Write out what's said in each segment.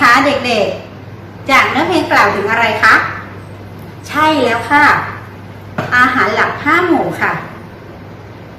คะเด็กๆ จากเนื้อเพลงกล่าวถึงอะไรคะ ใช่แล้วค่ะ อาหารหลักห้าหมู่ค่ะ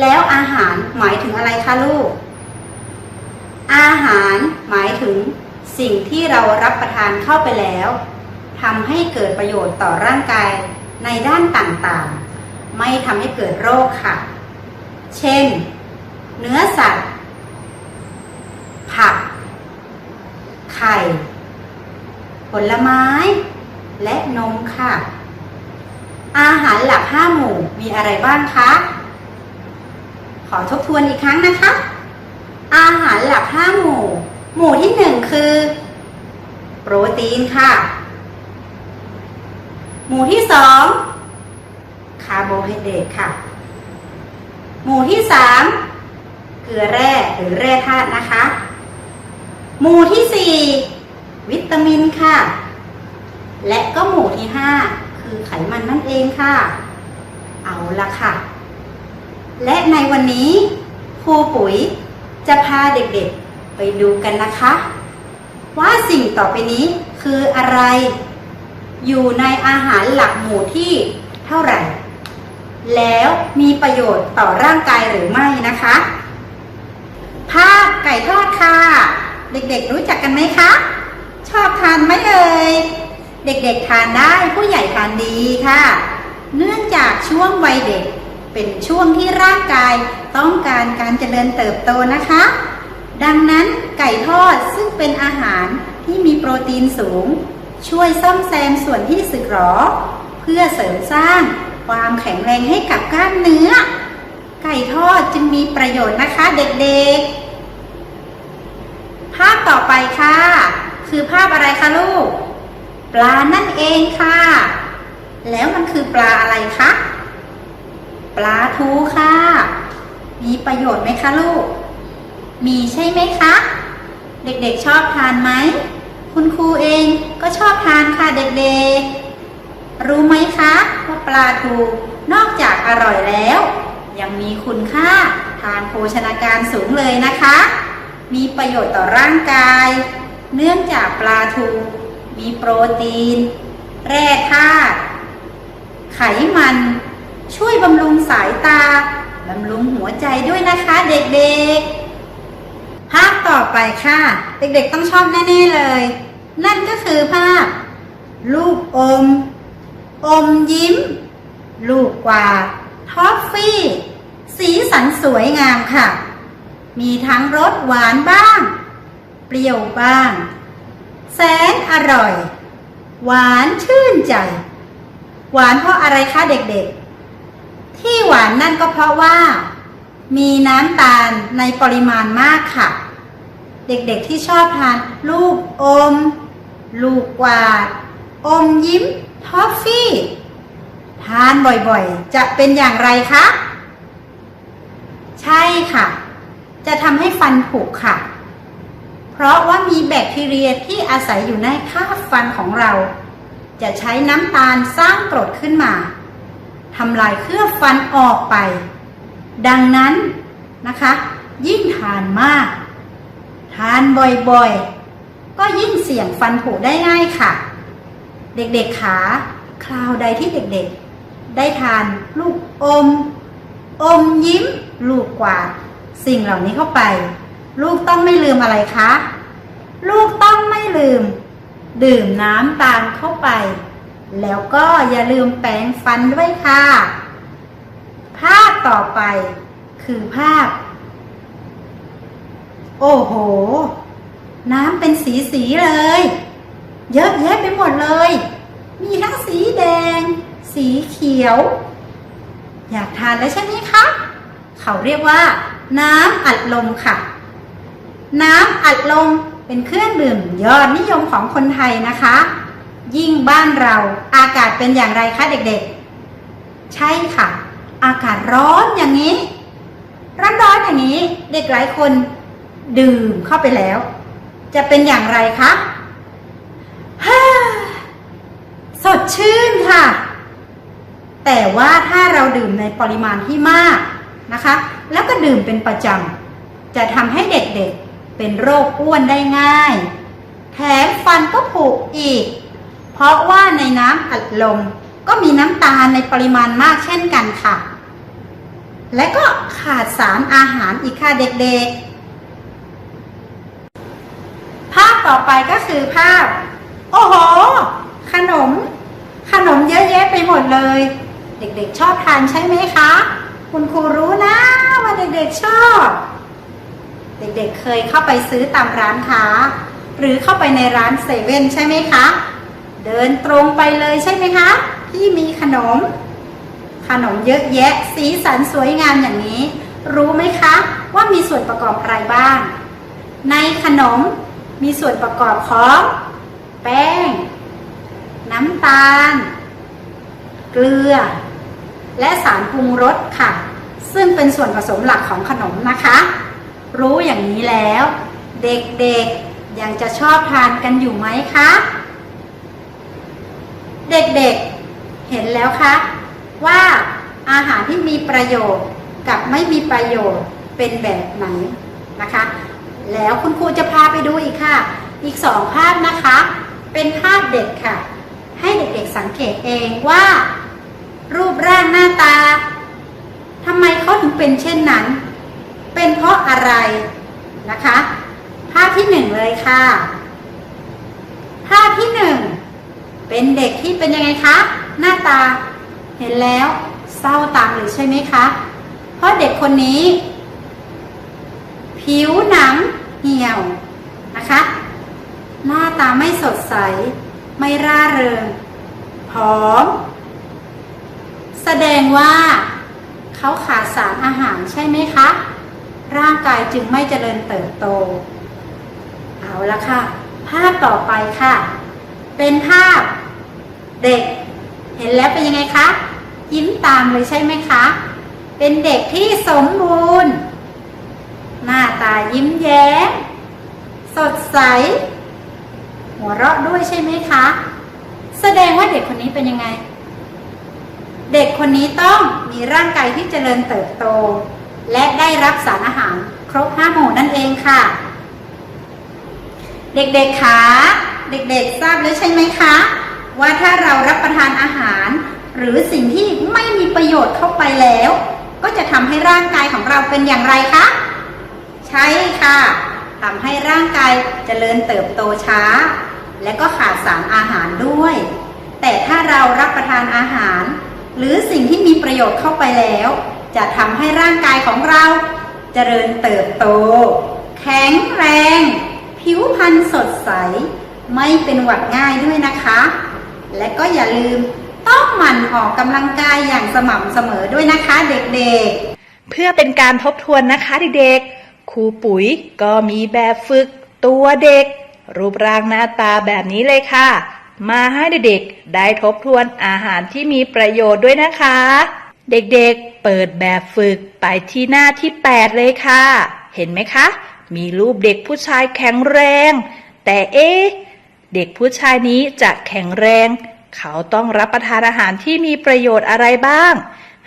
แล้วอาหารหมายถึงอะไรคะลูก อาหารหมายถึงสิ่งที่เรารับประทานเข้าไปแล้วทำให้เกิดประโยชน์ต่อร่างกายในด้านต่างๆ ไม่ทำให้เกิดโรคค่ะ เช่น เนื้อสัตว์ ผัก ไข่ ผลไม้ และนมค่ะ อาหารหลักห้าหมู่มีอะไรบ้างคะ ขอทบทวนอีกครั้งนะคะ อาหารหลักห้าหมู่ หมู่ที่หนึ่งคือ โปรตีนค่ะ หมู่ที่สองคาร์โบไฮเดรตค่ะ หมู่ที่สามเกลือแร่หรือแร่ธาตุนะคะ หมู่ที่สี่ วิตามินค่ะ และก็หมู่ที่ห้าคือไขมันนั่นเองค่ะ เอาละค่ะ และในวันนี้ครูปุ๋ยจะพาเด็กๆไปดูกันนะคะ ว่าสิ่งต่อไปนี้คืออะไร อยู่ในอาหารหลักหมู่ที่เท่าไหร่ แล้วมีประโยชน์ต่อร่างกายหรือไม่นะคะ ภาพไก่ทอดค่ะ เด็กๆรู้จักกันไหมคะ ชอบทานไหมเอ่ย เด็กๆทานได้ผู้ใหญ่ทานดีค่ะ เนื่องจากช่วงวัยเด็ก เป็นช่วงที่ร่างกายต้องการการเจริญเติบโตนะคะ ดังนั้นไก่ทอดซึ่งเป็นอาหารที่มีโปรตีนสูง ช่วยซ่อมแซมส่วนที่สึกหรอ เพื่อเสริมสร้างความแข็งแรงให้กับกล้ามเนื้อ ไก่ทอดจึงมีประโยชน์นะคะเด็กๆ ภาพต่อไปค่ะ คือภาพอะไรคะลูก ปลานั่นเองค่ะ แล้วมันคือปลาอะไรคะ ปลาทูค่ะ มีประโยชน์ไหมคะลูก มีใช่ไหมคะ เด็กๆชอบทานไหม คุณครูเองก็ชอบทานค่ะเด็กๆ รู้ไหมคะว่าปลาทูนอกจากอร่อยแล้ว ยังมีคุณค่าทางโภชนาการสูงเลยนะคะ มีประโยชน์ต่อร่างกาย เนื่องจากปลาทูมีโปรตีน แร่ธาตุไขมัน ช่วยบำรุงสายตา บำรุงหัวใจด้วยนะคะเด็กๆ ภาพต่อไปค่ะ เด็กๆต้องชอบแน่ๆเลย นั่นก็คือภาพ ลูกอม อมยิ้ม ลูกกวาดท็อฟฟี่ สีสันสวยงามค่ะ มีทั้งรสหวานบ้าง เปรี้ยวบ้าง แสนอร่อย หวานชื่นใจ หวานเพราะอะไรคะเด็กๆ ที่หวานนั่นก็เพราะว่า มีน้ำตาลในปริมาณมากค่ะ เด็กๆที่ชอบทาน ลูกอม ลูกกวาด อมยิ้มทอฟฟี่ ทานบ่อยๆ จะเป็นอย่างไรคะ ใช่ค่ะ จะทำให้ฟันผุค่ะ เพราะว่ามีแบคทีเรียที่อาศัยอยู่ในคราฟันของเรา จะใช้น้ำตาลสร้างกรดขึ้นมาทำลายเคลือบฟันออกไป ดังนั้นนะคะ ยิ่งทานมาก ทานบ่อยๆ ก็ยิ่งเสี่ยงฟันผุได้ง่ายค่ะ เด็กๆขาคราวใดที่เด็กๆ ได้ทานลูกอม อมยิ้ม ลูกกวาด สิ่งเหล่านี้เข้าไป ลูกต้องไม่ลืมอะไรคะ ลูกต้องไม่ลืม ดื่มน้ำตาลเข้าไป แล้วก็อย่าลืมแปรงฟันด้วยค่ะ ภาพต่อไปคือภาพ โอ้โห น้ำเป็นสีสีเลย เยอะแยะไปหมดเลย มีทั้งสีแดง สีเขียว อยากทานแล้วใช่ไหมคะ เขาเรียกว่า น้ำอัดลมค่ะ น้ำอัดลมเป็นเครื่องดื่มยอดนิยมของคนไทยนะคะ ยิ่งบ้านเราอากาศเป็นอย่างไรคะเด็กๆ ใช่ค่ะ อากาศร้อนอย่างนี้ ร้อนๆอย่างนี้เด็กหลายคนดื่มเข้าไปแล้ว จะเป็นอย่างไรคะฮสดชื่นค่ะ แต่ว่าถ้าเราดื่มในปริมาณที่มากนะคะ แล้วก็ดื่มเป็นประจำจะทำให้เด็กๆ เป็นโรคอ้วนได้ง่ายแถแถมฟันก็ผุอีก เพราะว่าในน้ำอัดลมก็มีน้ำตาลในปริมาณมากเช่นกันค่ะ และก็ขาดสารอาหารอีกค่ะเด็กๆ ภาพต่อไปก็คือภาพ โอ้โห ขนม ขนมเยอะแยะไปหมดเลย เด็กๆ ชอบทานใช่ไหมคะ คุณครูรู้นะว่าเด็กๆชอบ เด็กๆเคยเข้าไปซื้อตามร้านค้า หรือเข้าไปในร้านเซเว่นใช่ไหมคะ เดินตรงไปเลยใช่ไหมคะ ที่มีขนม ขนมเยอะแยะสีสันสวยงามอย่างนี้ รู้ไหมคะ ว่ามีส่วนประกอบอะไรบ้าง ในขนมมีส่วนประกอบของแป้ง น้ำตาล เกลือ และสารปรุงรสค่ะ ซึ่งเป็นส่วนผสมหลักของขนมนะคะ รู้อย่างนี้แล้ว เด็กๆยังจะชอบทานกันอยู่ไหมคะ เด็กๆเห็นแล้วคะ ว่าอาหารที่มีประโยชน์กับไม่มีประโยชน์เป็นแบบไหนนะคะ แล้วคุณครูจะพาไปดูอีกค่ะ อีกสองภาพนะคะ เป็นภาพเด็กค่ะ ให้เด็กๆสังเกตเองว่า รูปร่างหน้าตาทำไมเขาถึงเป็นเช่นนั้น เป็นเพราะอะไรนะคะ ภาพที่หนึ่งเลยค่ะ ภาพที่หนึ่งเป็นเด็กที่เป็นยังไงคะ หน้าตาเห็นแล้วเศร้าตามเลยใช่ไหมคะ เพราะเด็กคนนี้ ผิวหนังเหี่ยวนะคะ หน้าตาไม่สดใส ไม่ร่าเริงผอม แสดงว่าเขาขาดสารอาหารใช่ไหมคะ ร่างกายจึงไม่เจริญเติบโต เอาละค่ะ ภาพต่อไปค่ะ เป็นภาพเด็ก เห็นแล้วเป็นยังไงคะ ยิ้มตามเลยใช่ไหมคะ เป็นเด็กที่สมบูรณ์ หน้าตายิ้มแย้ม สดใส หัวเราะด้วยใช่ไหมคะ แสดงว่าเด็กคนนี้เป็นยังไง เด็กคนนี้ต้องมีร่างกายที่เจริญเติบโต และได้รับสารอาหารครบห้าหมู่นั่นเองค่ะ เด็กๆคะเด็กๆทราบแล้วใช่ไหมคะ ว่าถ้าเรารับประทานอาหาร หรือสิ่งที่ไม่มีประโยชน์เข้าไปแล้ว ก็จะทำให้ร่างกายของเราเป็นอย่างไรคะ ใช่ค่ะทำให้ร่างกายเจริญเติบโตช้า และก็ขาดสารอาหารด้วย แต่ถ้าเรารับประทานอาหาร หรือสิ่งที่มีประโยชน์เข้าไปแล้ว จะทำให้ร่างกายของเราเจริญเติบโต แข็งแรง ผิวพรรณสดใส ไม่เป็นหวัดง่ายด้วยนะคะ และก็อย่าลืมต้องหมั่นออกกำลังกายอย่างสม่ำเสมอด้วยนะคะเด็กๆ เพื่อเป็นการทบทวนนะคะเด็กๆ ครูปุ๋ยก็มีแบบฝึกตัวเด็ก รูปร่างหน้าตาแบบนี้เลยค่ะ มาให้เด็กๆ ได้ทบทวนอาหารที่มีประโยชน์ด้วยนะคะ เด็กๆ เปิดแบบฝึกไปที่หน้าที่ 8 เลยค่ะ เห็นไหมคะ มีรูปเด็กผู้ชายแข็งแรง แต่เอ๊เด็กผู้ชายนี้จะแข็งแรง เขาต้องรับประทานอาหารที่มีประโยชน์อะไรบ้าง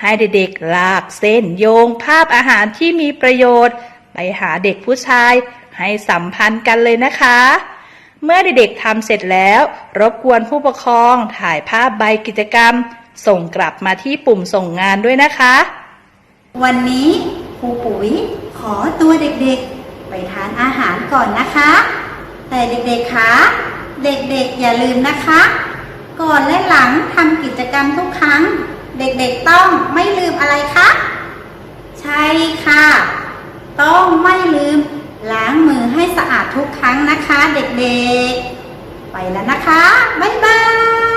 ให้เด็กๆลากเส้นโยงภาพอาหารที่มีประโยชน์ ไปหาเด็กผู้ชายให้สัมพันธ์กันเลยนะคะ เมื่อเด็กๆทำเสร็จแล้ว รบกวนผู้ปกครองถ่ายภาพใบกิจกรรม ส่งกลับมาที่ปุ่มส่งงานด้วยนะคะ วันนี้ครูปุ๋ยขอตัวเด็กๆ ไปทานอาหารก่อนนะคะ แต่เด็กๆคะเด็กๆ อย่าลืมนะคะ ก่อนและหลังทำกิจกรรมทุกครั้ง เด็กๆต้องไม่ลืมอะไรคะ ใช่ค่ะ ต้องไม่ลืมล้างมือให้สะอาดทุกครั้งนะคะ เด็กๆ ไปแล้วนะคะ บ๊ายบาย